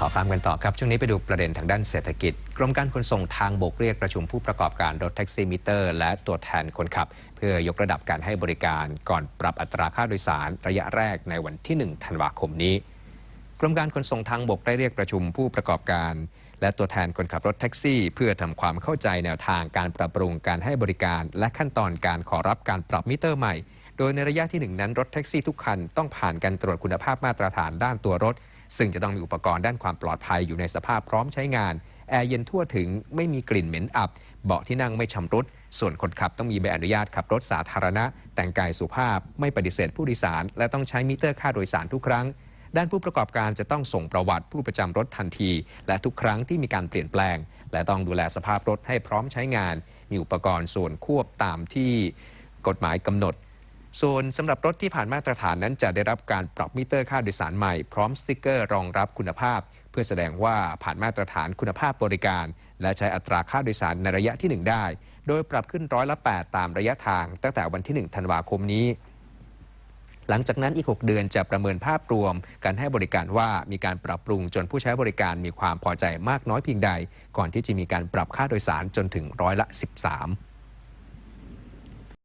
ขอความกันต่อครับ ช่วงนี้ไปดูประเด็นทางด้านเศรษฐกิจ กรมการขนส่งทางบกเรียกประชุมผู้ประกอบการรถแท็กซี่มิเตอร์ และตัวแทนคนขับ เพื่อยกระดับการให้บริการก่อนปรับอัตราค่าโดยสารระยะแรกในวันที่ 1 ธันวาคมนี้ กรมการขนส่งทางบกได้เรียกประชุมผู้ประกอบการ และตัวแทนคนขับรถแท็กซี่ เพื่อทำความเข้าใจแนวทางการปรับปรุงการให้บริการ และขั้นตอนการขอรับการปรับมิเตอร์ใหม่ โดยในระยะที่ 1 นั้นรถแท็กซี่ทุกคันต้องผ่านการตรวจคุณภาพมาตรฐานด้านตัวรถ ซึ่งจะต้องมีอุปกรณ์ด้านความปลอดภัยอยู่ในสภาพพร้อมใช้งาน แอร์เย็นทั่วถึงไม่มีกลิ่นเหม็นอับ เบาะที่นั่งไม่ชำรุด ส่วนคนขับต้องมีใบอนุญาตขับรถสาธารณะ แต่งกายสุภาพ ไม่ปฏิเสธผู้โดยสาร และต้องใช้มิเตอร์ค่าโดยสารทุกครั้ง ด้านผู้ประกอบการจะต้องส่งประวัติผู้ประจำรถทันที และทุกครั้งที่มีการเปลี่ยนแปลง และต้องดูแลสภาพรถให้พร้อมใช้งาน มีอุปกรณ์ส่วนควบตามที่กฎหมายกำหนด ส่วนสำหรับรถที่ผ่านมาตรฐานนั้นจะได้รับการปรับมิเตอร์ค่าโดยสารใหม่ พร้อมสติกเกอร์รองรับคุณภาพ เพื่อแสดงว่าผ่านมาตรฐานคุณภาพบริการ และใช้อัตราค่าโดยสารในระยะที่ 1 ได้ โดยปรับขึ้นร้อยละ 8 ตามระยะทาง ตั้งแต่วันที่ 1 ธันวาคมนี้ หลังจากนั้นอีก 6 เดือนจะประเมินภาพรวม การให้บริการว่ามีการปรับปรุงจนผู้ใช้บริการมีความพอใจมากน้อยเพียงใด ก่อนที่จะมีการปรับค่าโดยสารจนถึงร้อยละ 13